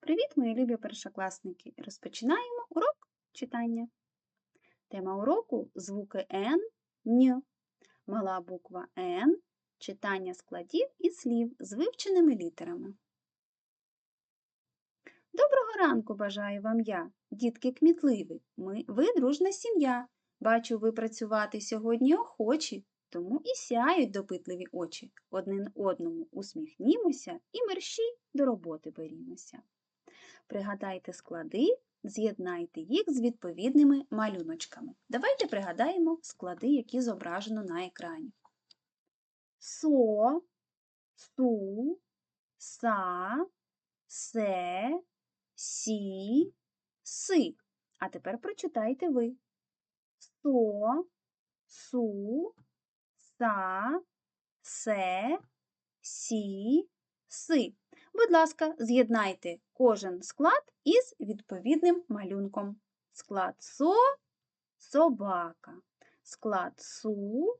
Привіт, мої любі першокласники! Розпочинаємо урок читання. Тема уроку звуки Н, Н, мала буква Н, читання складів і слів з вивченими літерами. Доброго ранку бажаю вам я, дітки кмітливі. Ми, ви дружна сім'я. Бачу, ви працювати сьогодні охочі, тому і сяють допитливі очі. Один одному усміхнімося і мерщі до роботи берімося. Пригадайте склади, з'єднайте їх з відповідними малюночками. Давайте пригадаємо склади, які зображено на екрані. Со, су, са, се, сі, си. А тепер прочитайте ви. Со, су, са, се, сі, си. Будь ласка, з'єднайте кожен склад із відповідним малюнком. Склад со собака, склад су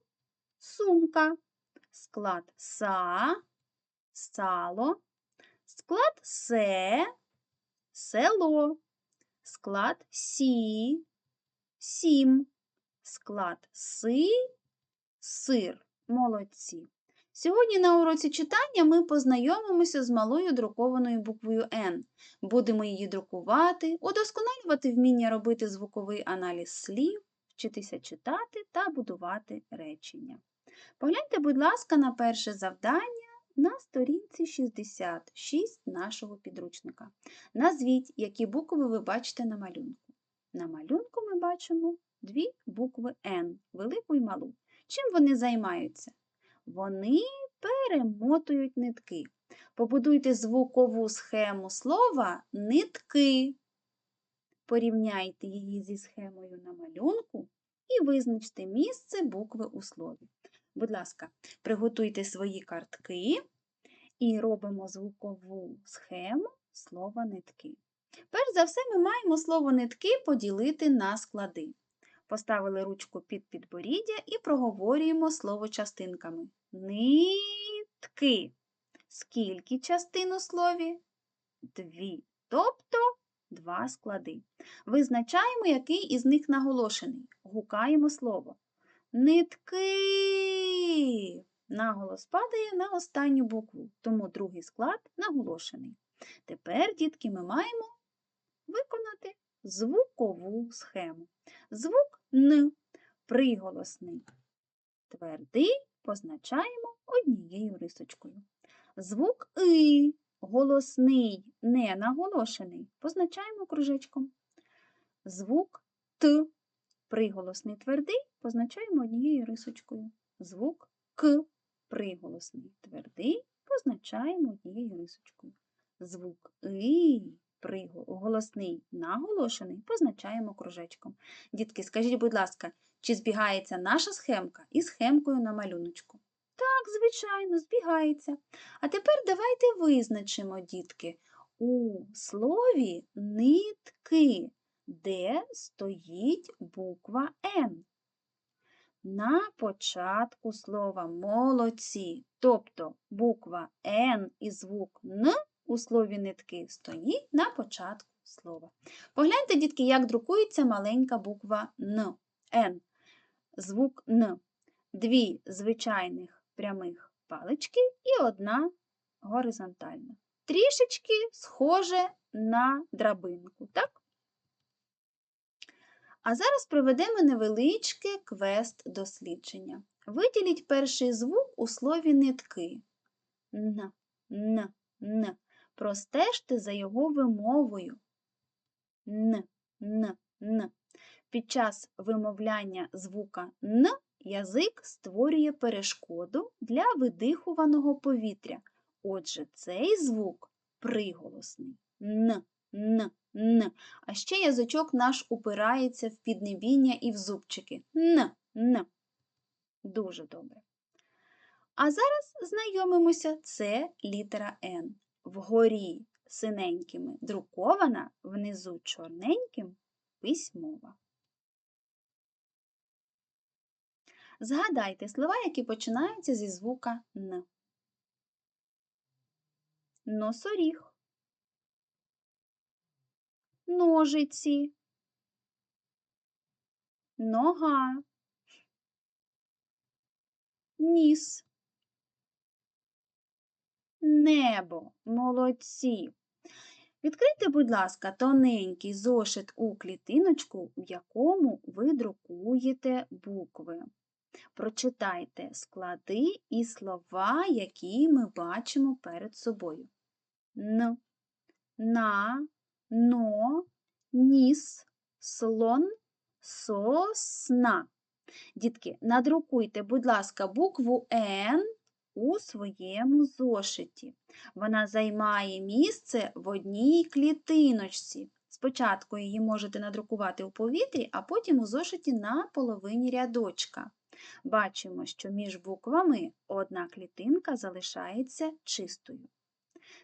сумка, склад са сало, склад се село, склад сі сім, склад си сир. Молодці. Сьогодні на уроці читання ми познайомимося з малою друкованою буквою Н. Будемо її друкувати, удосконалювати вміння робити звуковий аналіз слів, вчитися читати та будувати речення. Погляньте, будь ласка, на перше завдання на сторінці 66 нашого підручника. Назвіть, які букви ви бачите на малюнку. На малюнку ми бачимо дві букви Н, велику і малу. Чим вони займаються? Вони перемотують нитки. Побудуйте звукову схему слова нитки. Порівняйте її зі схемою на малюнку і визначте місце букви у слові. Будь ласка, приготуйте свої картки і робимо звукову схему слова нитки. Перш за все, ми маємо слово нитки поділити на склади. Поставили ручку під підборіддя і проговорюємо слово частинками. Нитки. Скільки частин у слові? Дві. Тобто два склади. Визначаємо, який із них наголошений. Гукаємо слово. Нитки. Наголос падає на останню букву, тому другий склад наголошений. Тепер, дітки, ми маємо виконати звукову схему. Звук Н приголосний. Твердий позначаємо однією рисочкою. Звук И голосний, не наголошений, позначаємо кружечком. Звук Т приголосний твердий позначаємо однією рисочкою. Звук К приголосний твердий позначаємо однією рисочкою. Звук И голосний наголошений позначаємо кружечком. Дітки, скажіть, будь ласка, чи збігається наша схемка із схемкою на малюночку? Так, звичайно, збігається. А тепер давайте визначимо, дітки, у слові нитки, де стоїть буква Н. На початку слова молодці, тобто буква Н і звук Н у слові нитки стоїть на початку слова. Погляньте, дітки, як друкується маленька буква Н. Н. Звук Н. Дві звичайних прямих палички і одна горизонтальна. Трішечки схоже на драбинку, так? А зараз проведемо невеличке квест дослідження. Виділіть перший звук у слові нитки. Н, Н, Н. Простежте за його вимовою. Н, Н, Н. Під час вимовляння звука Н язик створює перешкоду для видихуваного повітря. Отже, цей звук приголосний Н, Н, Н. А ще язичок наш упирається в піднебіння і в зубчики. Н, Н. Дуже добре. А зараз знайомимося, це літера Н вгорі синенькими друкована, внизу чорненьким письмова. Згадайте слова, які починаються зі звука Н. Носоріг, ножиці, нога, ніс, небо. Молодці. Відкрийте, будь ласка, тоненький зошит у клітиночку, в якому ви друкуєте букви. Прочитайте склади і слова, які ми бачимо перед собою. Н, на, но, ніс, слон, сосна. Дітки, надрукуйте, будь ласка, букву Н у своєму зошиті. Вона займає місце в одній клітиночці. Спочатку її можете надрукувати у повітрі, а потім у зошиті на половині рядочка. Бачимо, що між буквами одна клітинка залишається чистою.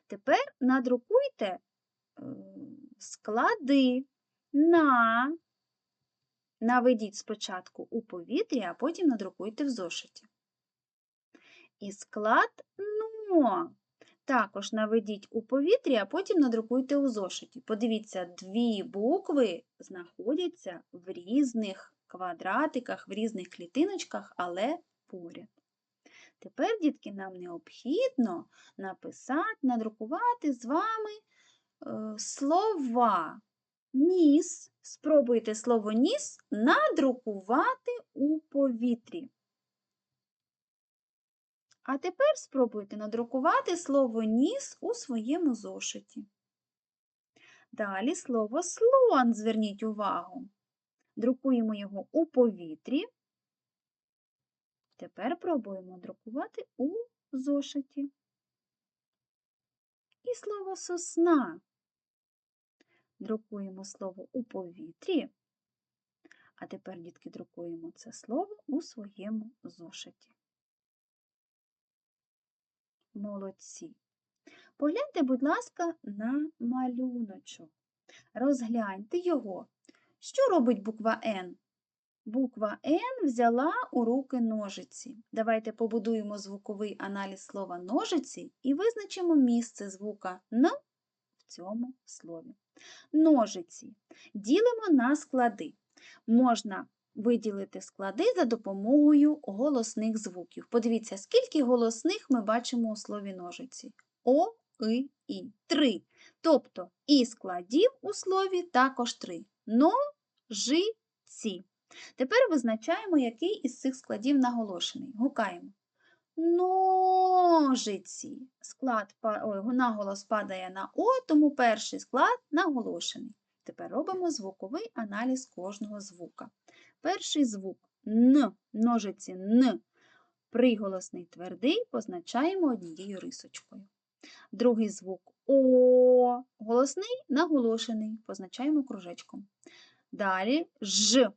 Тепер надрукуйте е, склади на, наведіть спочатку у повітрі, а потім надрукуйте в зошиті. І склад «но» також наведіть у повітрі, а потім надрукуйте у зошиті. Подивіться, дві букви знаходяться в різних квадратиках, в різних клітиночках, але поряд. Тепер, дітки, нам необхідно написати, надрукувати з вами е, слова. Ніс. Спробуйте слово ніс надрукувати у повітрі. А тепер спробуйте надрукувати слово ніс у своєму зошиті. Далі слово слон, зверніть увагу. Друкуємо його у повітрі. Тепер пробуємо друкувати у зошиті. І слово сосна. Друкуємо слово у повітрі. А тепер, дітки, друкуємо це слово у своєму зошиті. Молодці. Погляньте, будь ласка, на малюночок. Розгляньте його. Що робить буква Н? Буква Н взяла у руки ножиці. Давайте побудуємо звуковий аналіз слова ножиці і визначимо місце звука Н в цьому слові. Ножиці ділимо на склади. Можна виділити склади за допомогою голосних звуків. Подивіться, скільки голосних ми бачимо у слові ножиці. О, И, І. Три. Тобто і складів у слові також три. Ножиці. Тепер визначаємо, який із цих складів наголошений. Гукаємо. Ножиці. Склад, ой, наголос падає на О, тому перший склад наголошений. Тепер робимо звуковий аналіз кожного звука. Перший звук Н, ножиці Н. Приголосний твердий позначаємо однією рисочкою. Другий звук О, голосний наголошений, позначаємо кружечком. Далі Ж,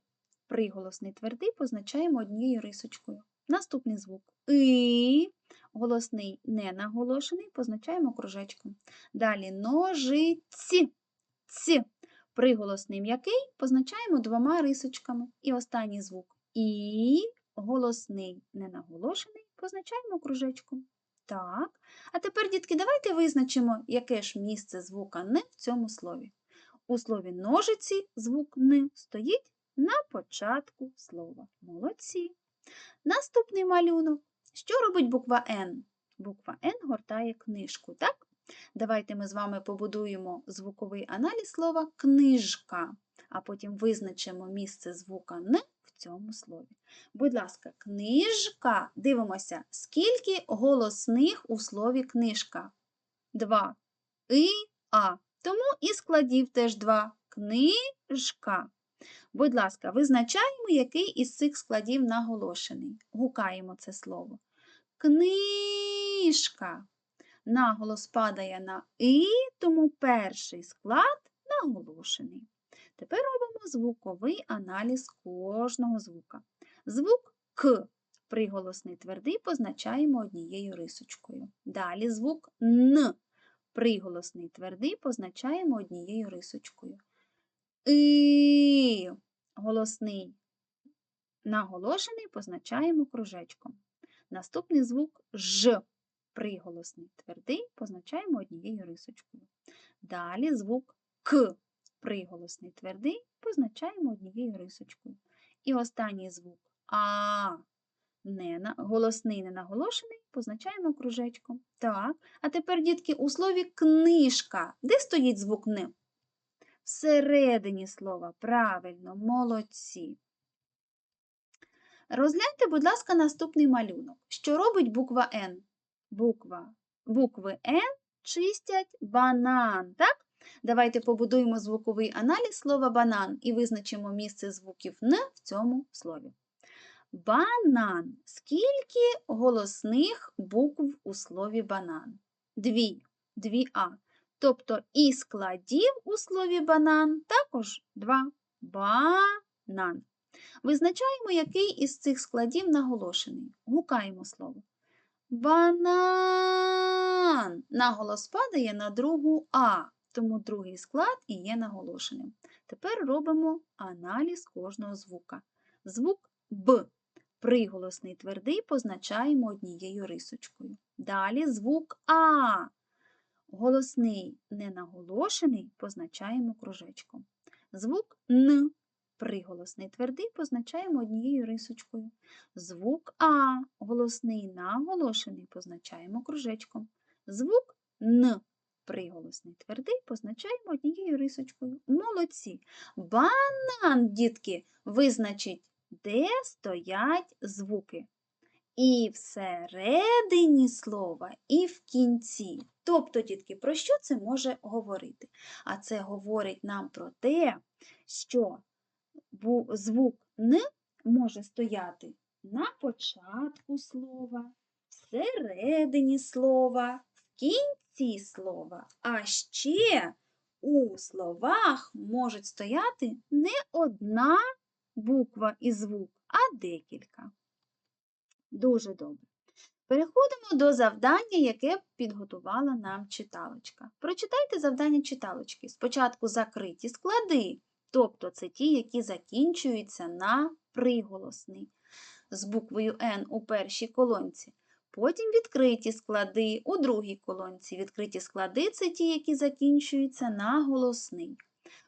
приголосний твердий позначаємо однією рисочкою. Наступний звук И, голосний не наголошений, позначаємо кружечком. Далі ножиці. Ці. Приголосний м'який позначаємо двома рисочками. І останній звук І, голосний ненаголошений, позначаємо кружечком. Так. А тепер, дітки, давайте визначимо, яке ж місце звука «н» в цьому слові. У слові ножиці звук «н» стоїть на початку слова. Молодці. Наступний малюнок. Що робить буква Н? Буква Н гортає книжку, так? Давайте ми з вами побудуємо звуковий аналіз слова книжка, а потім визначимо місце звука Н в цьому слові. Будь ласка, книжка. Дивимося, скільки голосних у слові книжка? Два. І А. Тому і складів теж два. Книжка. Будь ласка, визначаємо, який із цих складів наголошений. Гукаємо це слово. Книжка. Наголос падає на І, тому перший склад наголошений. Тепер робимо звуковий аналіз кожного звука. Звук К. Приголосний твердий позначаємо однією рисочкою. Далі звук Н. Приголосний твердий позначаємо однією рисочкою. І голосний наголошений позначаємо кружечком. Наступний звук Ж. Приголосний твердий позначаємо однією рисочкою. Далі звук К. приголосний твердий позначаємо однією рисочкою. І останній звук А. Не на, голосний ненаголошений позначаємо кружечком. Так, а тепер, дітки, у слові книжка. Де стоїть звук Н? Всередині слова. Правильно, молодці. Розгляньте, будь ласка, наступний малюнок. Що робить буква Н? Буква. Букви Н чистять банан, так? Давайте побудуємо звуковий аналіз слова банан і визначимо місце звуків Н в цьому слові. Банан. Скільки голосних букв у слові банан? Дві. Дві А. Тобто і складів у слові банан також два. Банан. Визначаємо, який із цих складів наголошений. Гукаємо слово. Банан. Наголос падає на другу А, тому другий склад і є наголошеним. Тепер робимо аналіз кожного звука. Звук Б. Приголосний твердий позначаємо однією рисочкою. Далі звук А. Голосний ненаголошений позначаємо кружечком. Звук Н. Приголосний твердий позначаємо однією рисочкою. Звук А. Голосний наголошений позначаємо кружечком. Звук Н. Приголосний твердий позначаємо однією рисочкою. Молодці. Банан, дітки, визначить, де стоять звуки. І всередині слова, і в кінці. Тобто, дітки, про що це може говорити? А це говорить нам про те, що звук Н може стояти на початку слова, всередині слова, в кінці слова. А ще у словах можуть стояти не одна буква і звук, а декілька. Дуже добре. Переходимо до завдання, яке підготувала нам читалочка. Прочитайте завдання читалочки. Спочатку закриті склади, тобто це ті, які закінчуються на приголосний з буквою Н у першій колонці. Потім відкриті склади у другій колонці. Відкриті склади це ті, які закінчуються на голосний.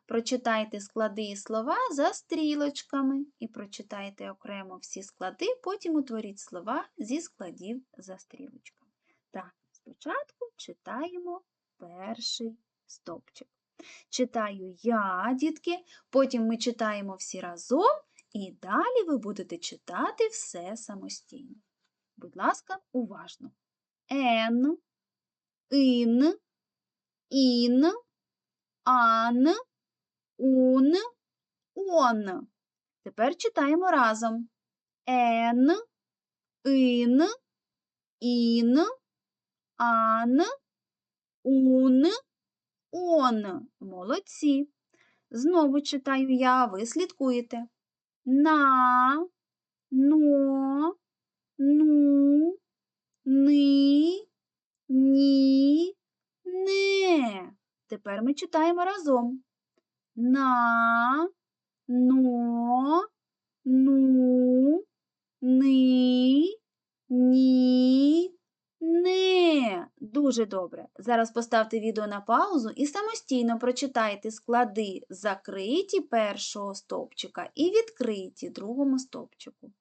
Прочитайте склади і слова за стрілочками і прочитайте окремо всі склади, потім утворіть слова зі складів за стрілочками. Так, спочатку читаємо перший стовпчик. Читаю я, дітки, потім ми читаємо всі разом, і далі ви будете читати все самостійно. Будь ласка, уважно. Н, ін, ін, ан, ун, он. Тепер читаємо разом. Ен, ін, ін, ан, ун, он. Молодці. Знову читаю я, ви слідкуєте. На, но, ну, ни, ні, не. Тепер ми читаємо разом на, но, ну, ни, ні, не. Дуже добре. Зараз поставте відео на паузу і самостійно прочитайте склади закриті першого стовпчика і відкриті другому стовпчику.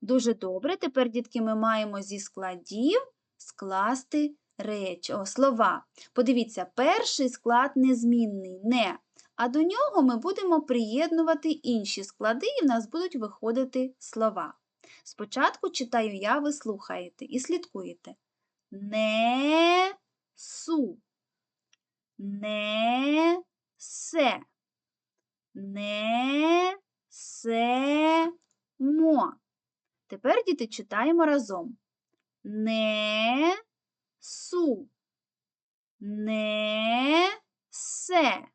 Дуже добре. Тепер, дітки, ми маємо зі складів скласти реч, о, слова. Подивіться, перший склад незмінний не а до нього ми будемо приєднувати інші склади, і в нас будуть виходити слова. Спочатку читаю я, ви слухаєте і слідкуєте. Не су, не се, не се мо. Тепер діти читаємо разом. Не су, не се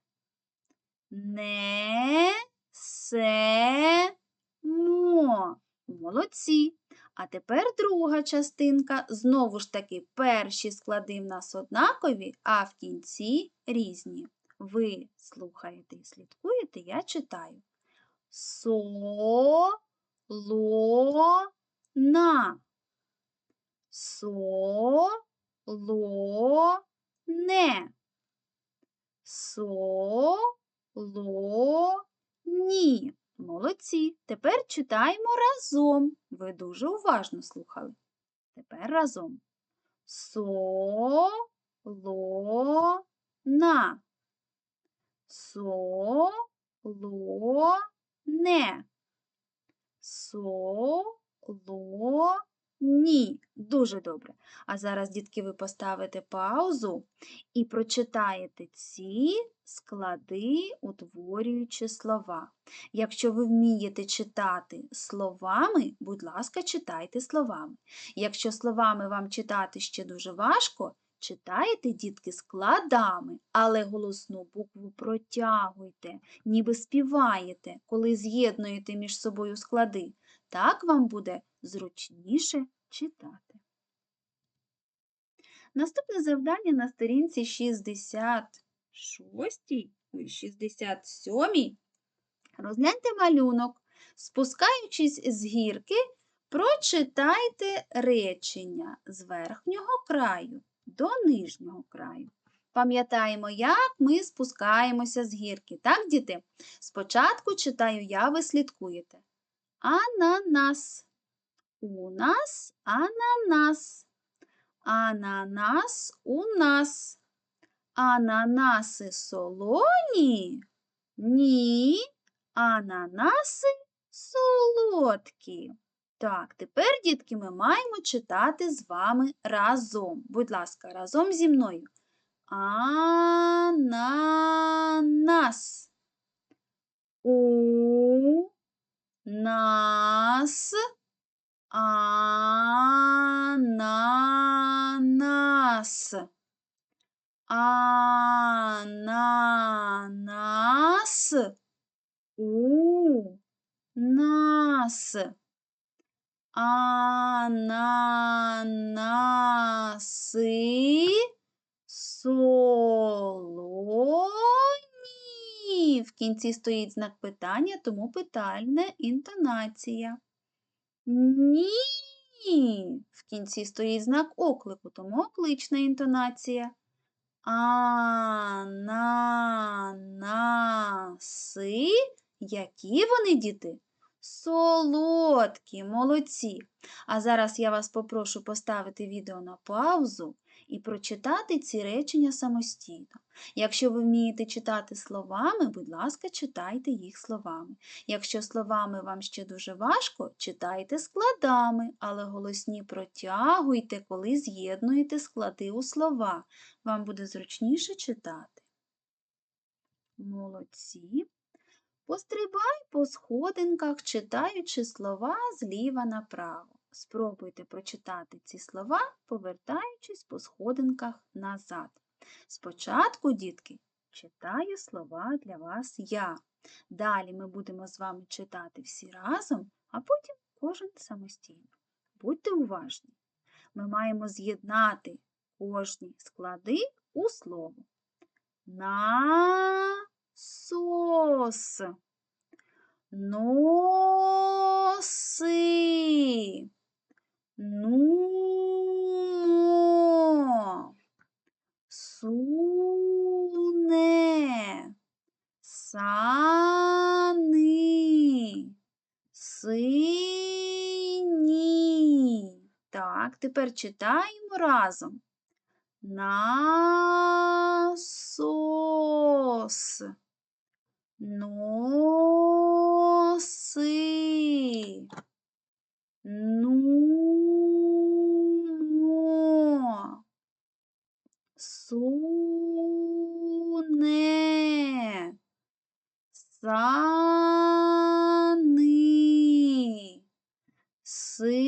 не се мо. Молодці. А тепер друга частинка. Знову ж таки, перші склади в нас однакові, а в кінці різні. Ви слухаєте і слідкуєте, я читаю. Со, ло, на. Со, ло, не. Со, ло, ні. Молодці. Тепер читаємо разом. Ви дуже уважно слухали. Тепер разом. Со, ло, на. Ні. Дуже добре. А зараз, дітки, ви поставите паузу і прочитаєте ці склади, утворюючи слова. Якщо ви вмієте читати словами, будь ласка, читайте словами. Якщо словами вам читати ще дуже важко, читайте, дітки, складами, але голосну букву протягуйте, ніби співаєте, коли з'єднуєте між собою склади. Так вам буде зручніше читати. Наступне завдання на сторінці 66, ой, 67. Розгляньте малюнок. Спускаючись з гірки, прочитайте речення з верхнього краю до нижнього краю. Пам'ятаємо, як ми спускаємося з гірки. Так, діти? Спочатку читаю я, ви слідкуєте. Ананас. У нас ананас. Ананас у нас. Ананаси солоні? Ні, ананаси солодкі. Так, тепер, дітки, ми маємо читати з вами разом. Будь ласка, разом зі мною. Ананас. У нас ананас. Ананас у нас. Ананаси солоні. В кінці стоїть знак питання, тому питальна інтонація. Ні. В кінці стоїть знак оклику, тому оклична інтонація. Ананаси. Які вони, діти? Солодкі, молодці. А зараз я вас попрошу поставити відео на паузу і прочитати ці речення самостійно. Якщо ви вмієте читати словами, будь ласка, читайте їх словами. Якщо словами вам ще дуже важко, читайте складами, але голосні протягуйте, коли з'єднуєте склади у слова. Вам буде зручніше читати. Молодці. Пострибай по сходинках, читаючи слова зліва направо. Спробуйте прочитати ці слова, повертаючись по сходинках назад. Спочатку, дітки, читаю слова для вас я. Далі ми будемо з вами читати всі разом, а потім кожен самостійно. Будьте уважні. Ми маємо з'єднати кожні склади у слово. Насос. Носи. Нумо. Суне. Сани. Сині. Так, тепер читаємо разом. Насос. Носи. Нумо. Суне. Сани. Сині.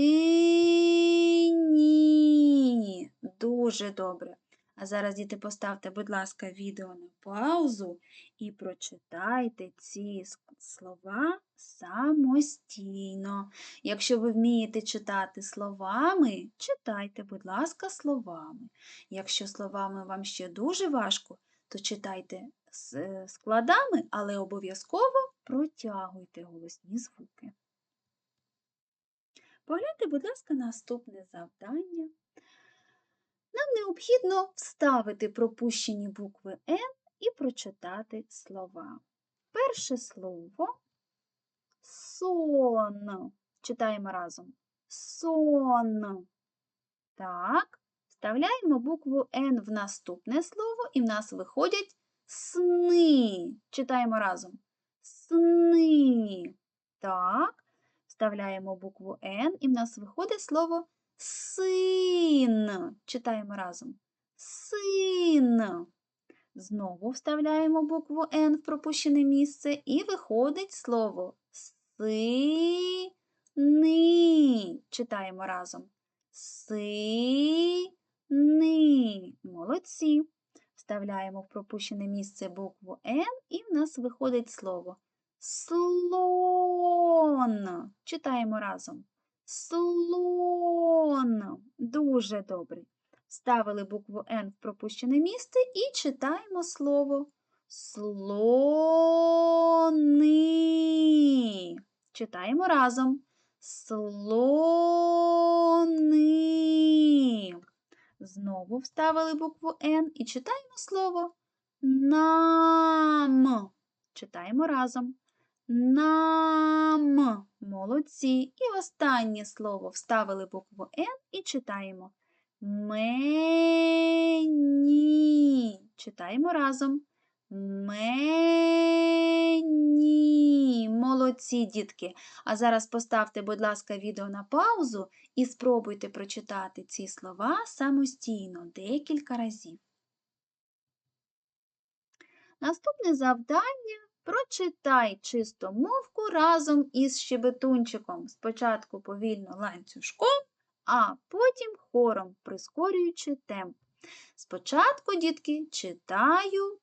Дуже добре. А зараз, діти, поставте, будь ласка, відео на паузу і прочитайте ці слова самостійно. Якщо ви вмієте читати словами, читайте, будь ласка, словами. Якщо словами вам ще дуже важко, то читайте е, складами, але обов'язково протягуйте голосні звуки. Погляньте, будь ласка, наступне завдання. Нам необхідно вставити пропущені букви Н і прочитати слова. Перше слово сон. Читаємо разом. Сон. Так, вставляємо букву Н в наступне слово, і в нас виходять сни. Читаємо разом. Сни. Так, вставляємо букву Н, і в нас виходить слово син. Читаємо разом. Син. Знову вставляємо букву Н в пропущене місце, і виходить слово сини. Читаємо разом. Сини. Молодці. Вставляємо в пропущене місце букву Н, і в нас виходить слово слон. Читаємо разом. Слон. Дуже добре. Вставили букву Н в пропущене місце і читаємо слово слони. Читаємо разом. Слони. Знову вставили букву Н і читаємо слово нам. Читаємо разом. Нам. Молодці. І останнє слово вставили букву Н і читаємо. Мені. Читаємо разом. Мені. Молодці, дітки. А зараз поставте, будь ласка, відео на паузу і спробуйте прочитати ці слова самостійно декілька разів. Наступне завдання прочитай чистомовку разом із щебетунчиком. Спочатку повільно ланцюжком, а потім хором, прискорюючи темп. Спочатку, дітки, читаю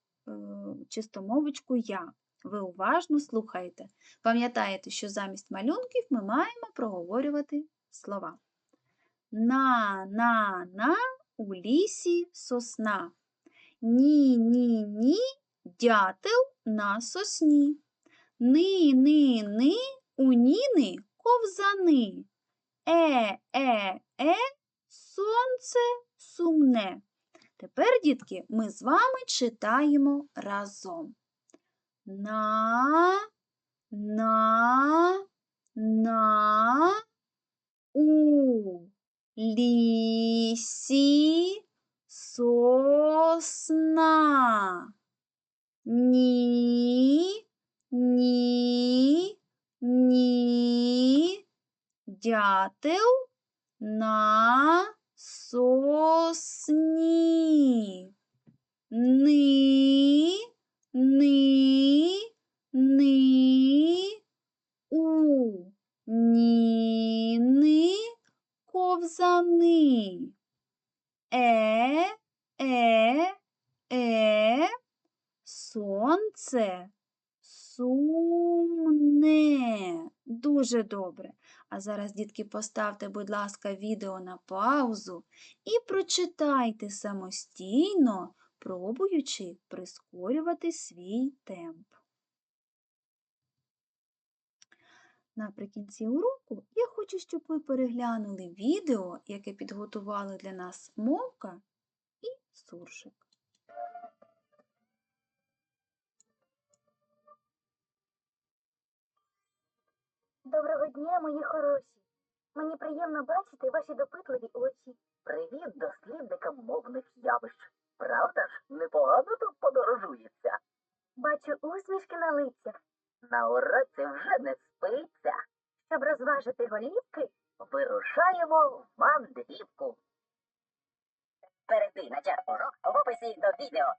чистомовочку я. Ви уважно слухаєте. Пам'ятаєте, що замість малюнків ми маємо проговорювати слова. На, на, на у лісі сосна. Ні, ні, ні, дятел на сосні. Ни, ни, ни, у ніни ковзани. Е, е, е, сонце сумне. Тепер, дітки, ми з вами читаємо разом. На, на, на, у лісі сосна. Ні, ні, ні, дятел на сосні. Ни, ни, ни, у ніни ковзани. Е, е, е, сонце сумне. Дуже добре. А зараз, дітки, поставте, будь ласка, відео на паузу і прочитайте самостійно, пробуючи прискорювати свій темп. Наприкінці уроку я хочу, щоб ви переглянули відео, яке підготували для нас мовка і суржик. Доброго дня, мої хороші. Мені приємно бачити ваші допитливі очі. Привіт дослідникам мовних явищ. Правда ж, непогано тут подорожується. Бачу усмішки на лицях. На уроці вже не спиться. Щоб розважити голівки, Вирушаємо в мандрівку. Перейди на чат урок в описі до відео.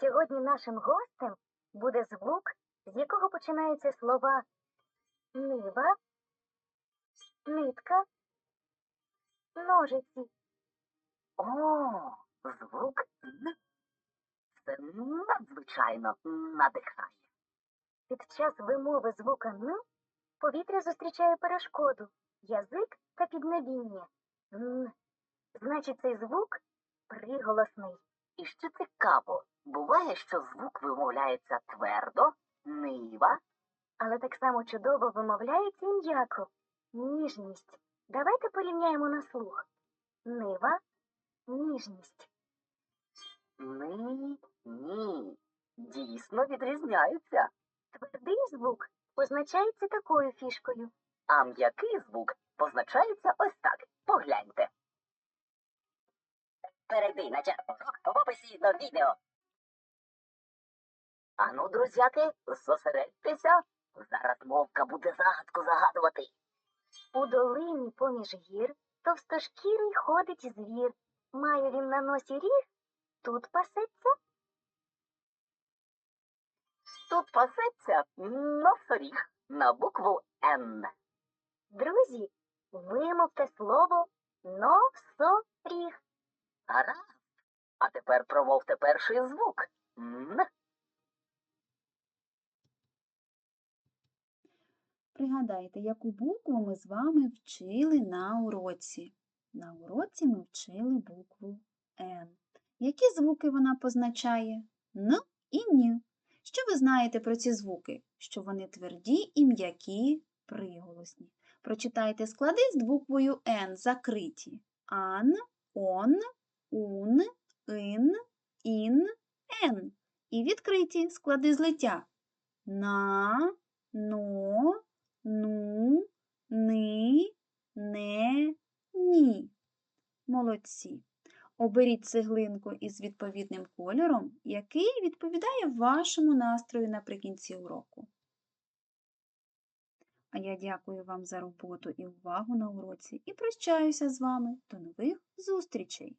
сьогодні нашим гостем буде звук, з якого починаються слова нива, нитка, ножиці. О, звук Н. Це надзвичайно надихає. Під час вимови звука Н повітря зустрічає перешкоду, язик та піднебіння. Н. Значить, цей звук приголосний. І що цікаво, буває, що звук вимовляється твердо, нива, Але так само чудово вимовляється м'яко. Ніжність. Давайте порівняємо на слух. Нива, ніжність. Ні, ні. Дійсно відрізняються. Твердий звук позначається такою фішкою. А м'який звук позначається ось так. Погляньте. Перейди на чат-урок в описі до відео. Ану, друзяки, зосередьтеся. Зараз мовка буде загадку загадувати. У долині поміж гір товстошкірий ходить звір. Має він на носі ріг, тут пасеться. Тут пасеться носоріг на букву Н. Друзі, вимовте слово носоріг. Гаразд. А тепер промовте перший звук. Н. Пригадайте, яку букву ми з вами вчили на уроці. На уроці ми вчили букву Н. Які звуки вона позначає? Н і Н. Що ви знаєте про ці звуки? Що вони тверді і м'які приголосні. Прочитайте склади з буквою Н закриті. Ан, он, ун, ин, ін, ен. І відкриті склади злиття. На, но, ну, ни, не, ні. Молодці. Оберіть цеглинку із відповідним кольором, який відповідає вашому настрою наприкінці уроку. А я дякую вам за роботу і увагу на уроці і прощаюся з вами. До нових зустрічей!